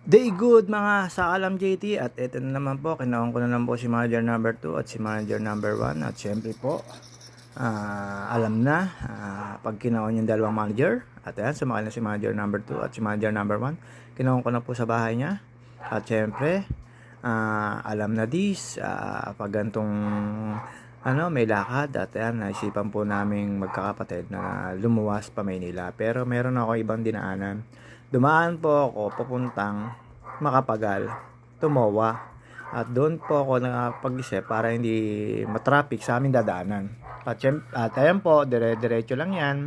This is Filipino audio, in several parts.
Day good mga sakalam JT at ito na naman po, kinaon ko na lang po si manager number 2 at si manager number 1 at syempre po ah, alam na ah, pag kinaon yung dalawang manager. At ayan sumakay na si manager number 2 at si manager number 1 kinaon ko na po sa bahay niya. At syempre ah, alam na dis ah, pag gantong ano may lakad. At ayan naisipan po naming magkakapatid na lumuwas pa Maynila. Pero meron ako ibang dinaanan Dumaan po ako papuntang Makapagal, Tumowa. At doon po ako nakapag-isip para hindi matraffic sa aming dadaanan. At, at ayan po, dire-diretso lang yan.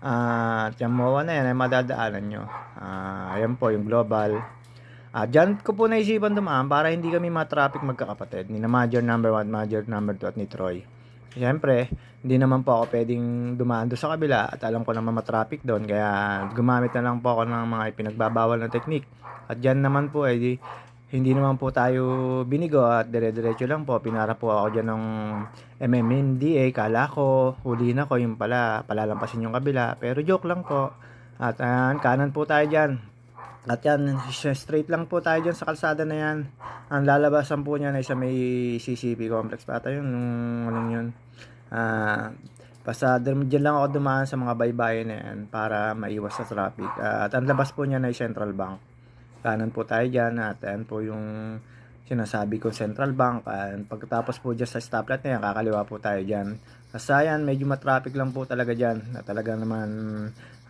At uh, yung MOA na yan ay madadaanan nyo. Ah, ayan po yung global. At dyan ko po naisipan dumaan para hindi kami matraffic magkakapatid. Ni na Major number 1, Major number 2 at ni Troy. Siyempre, hindi naman po ako pwedeng dumaan doon sa kabila at alam ko naman matraffic doon. Kaya gumamit na lang po ako ng mga ipinagbabawal na technique. At dyan naman po, eh, di, hindi naman po tayo binigo at dire-diretso lang po. Pinara po ako dyan ng MMNDA. Kala ko, huli na ko yung pala, palalampasin yung kabila. Pero joke lang po. At uh, kanan po tayo dyan. At yan, straight lang po tayo dyan sa kalsada na yan. Ang lalabasan po niya na isa may CCP complex pa ata yun. Nung anong yun. Ah, basta dyan lang ako dumaan sa mga baybayin na yan para maiwas sa traffic. Uh, at ang labas po niya na Central Bank. Kanan po tayo dyan at yan po yung sinasabi ko Central Bank. And pagkatapos po dyan sa stoplight na yan, kakaliwa po tayo dyan. Basta yan, medyo matraffic lang po talaga dyan. Na talaga naman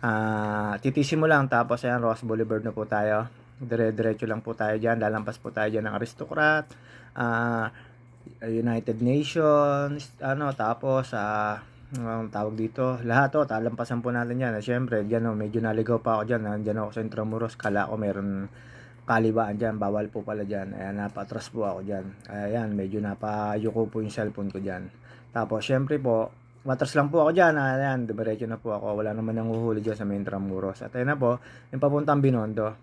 uh, titisin mo lang tapos ayan Ross Boulevard na po tayo. Dire-diretso lang po tayo dyan. Lalampas po tayo dyan ng aristocrat. Uh, United Nations, ano, tapos, ah, uh, tawag dito, lahat to, talampasan po natin yan. Siyempre, dyan, oh, medyo naligaw pa ako dyan. Nandiyan ako sa Intramuros, kala ko meron kalibaan dyan, bawal po pala dyan. Ayan, napatras po ako dyan. Ayan, medyo napayuko po yung cellphone ko dyan. Tapos, syempre po, matras lang po ako dyan. Ayan, dumiretso na po ako. Wala naman nang uhuli dyan sa may Intramuros. At ayan na po, yung papuntang Binondo.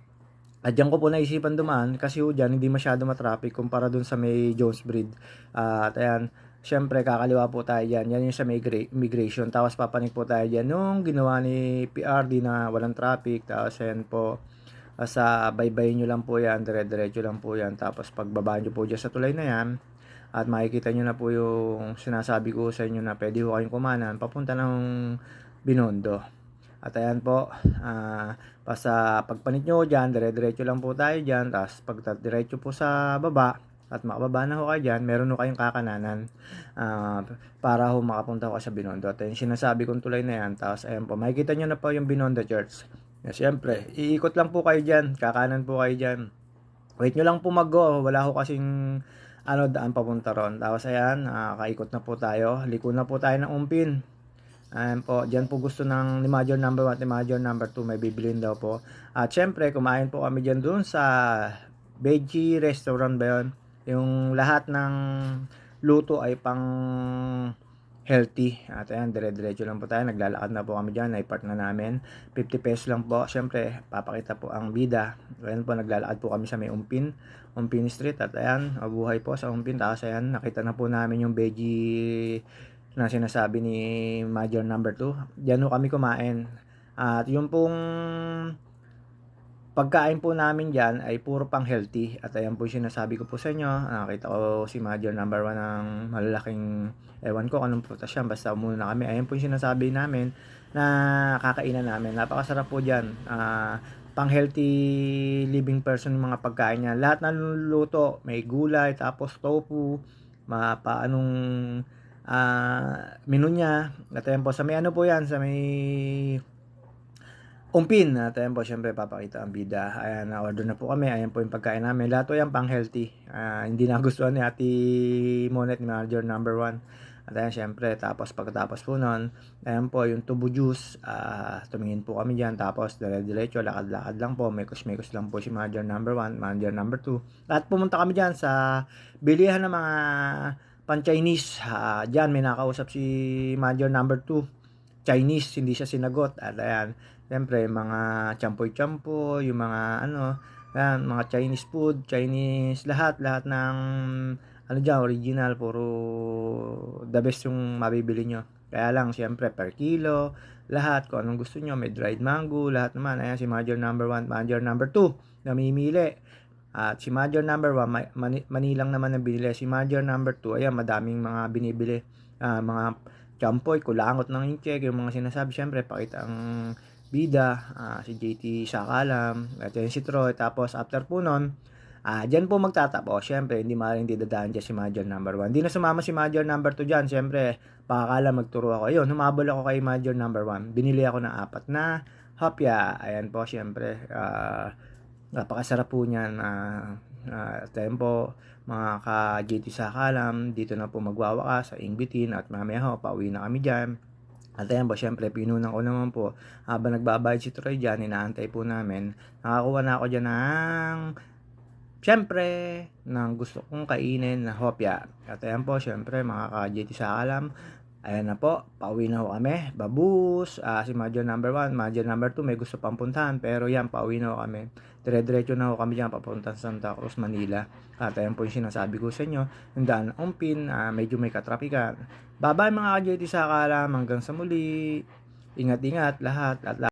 At dyan ko po naisipan dumaan kasi ho dyan hindi masyado matraffic kumpara dun sa may Jones Breed. Uh, at ayan, syempre kakaliwa po tayo dyan. Yan yung sa may immigration. Tapos papanik po tayo dyan nung ginawa ni PRD na walang traffic. Tapos ayan po, uh, sa baybay nyo lang po yan, dire-diretso lang po yan. Tapos pagbaba nyo po dyan sa tulay na yan, at makikita nyo na po yung sinasabi ko sa inyo na pwede ho kayong kumanan papunta ng Binondo. At ayan po, uh, basta pagpanit nyo dyan, dire-diretso lang po tayo dyan. Tapos pag diretso po sa baba, at makababa na ho kayo dyan, meron ho kayong kakananan uh, para ho makapunta ko sa Binondo. At yung sinasabi kong tulay na yan, tapos ayan po, makikita nyo na po yung Binondo Church. Yeah, Siyempre, iikot lang po kayo dyan, kakanan po kayo dyan. Wait nyo lang po mag-go, wala ho kasing ano, daan papunta ron. Tapos ayan, uh, kaikot na po tayo, liko na po tayo ng umpin. Ayan po, dyan po gusto ng ni Major number 1 ni Major number 2 may bibilin daw po. At syempre, kumain po kami dyan doon sa veggie restaurant ba yun? Yung lahat ng luto ay pang healthy. At ayan, dire-diretso lang po tayo. Naglalakad na po kami dyan. Naipark na namin. 50 pesos lang po. Siyempre, papakita po ang bida. Ayan po, naglalakad po kami sa may Umpin. Umpin Street. At ayan, mabuhay po sa Umpin. Tapos ayan, nakita na po namin yung veggie na sinasabi ni Major number 2. Diyan ho kami kumain. At yung pong pagkain po namin diyan ay puro pang healthy. At ayan po yung sinasabi ko po sa inyo. Nakita ko si Major number 1 ng malalaking ewan ko anong prutas yan. Basta muna kami. Ayan po yung sinasabi namin na kakainan namin. Napakasarap po diyan. Uh, pang healthy living person mga pagkain niya. Lahat ng luto, may gulay, tapos tofu, mga paanong uh, menu niya. At ayan po, sa may ano po yan, sa may umpin. At ayan po, syempre papakita ang bida. Ayan, na-order na po kami. Ayan po yung pagkain namin. Lahat po yan pang healthy. Uh, hindi na gustuhan ni Ate Monet, ni manager number 1. At ayan, syempre, tapos pagkatapos po nun, ayan po, yung tubo juice, uh, tumingin po kami dyan, tapos dire-diretso, lakad-lakad lang po, mekos-mekos lang po si manager number 1, manager number 2. At pumunta kami dyan sa bilihan ng mga pan-Chinese. Uh, Diyan may nakausap si Major number 2. Chinese, hindi siya sinagot. At ayan, siyempre, mga champoy-champo, yung mga ano, ayan, mga Chinese food, Chinese, lahat, lahat ng ano dyan, original, puro the best yung mabibili nyo. Kaya lang, siyempre, per kilo, lahat kung anong gusto nyo. May dried mango, lahat naman. Ayan, si Major number 1, Major number 2, namimili. At si Major number 1, mani, manilang naman ang binili. Si Major number 2, ayan, madaming mga binibili. Ah, mga champoy, kulangot ng yung check, yung mga sinasabi. Siyempre, pakita ang bida, ah, si JT Sakalam, at yan si Troy. Tapos, after po nun, Ah, diyan po magtatapos. Syempre, hindi maaaring didadaan dyan si Major number 1. Hindi na sumama si Major number 2 dyan. Syempre, pakakala magturo ako. Ayun, humabol ako kay Major number 1. Binili ako ng apat na hopya. Ayan po, syempre. ah napakasarap po niyan. Uh, uh, tempo, mga ka-JT Sakalam. Dito na po magwawakas sa Ingbitin. At mamaya ho, pauwi na kami dyan. At ayan po, syempre, pinunan ko naman po. Habang nagbabayad si Troy dyan, inaantay po namin. Nakakuha na ako dyan ng Siyempre, nang gusto kong kainin na hopya. At ayan po, siyempre, mga ka-JT sa alam. Ayan na po, pauwi na ho kami. Babus, ah, si Major number 1, Major number 2, may gusto pang puntahan. Pero yan, pauwi na ho kami. Dire-diretso na ho kami dyan, papuntang Santa Cruz, Manila. At ayan po yung sinasabi ko sa inyo. Yung daan ng umpin, ah, medyo may katrapikan. Bye-bye mga ka-JT sa alam. Hanggang sa muli. Ingat-ingat lahat. At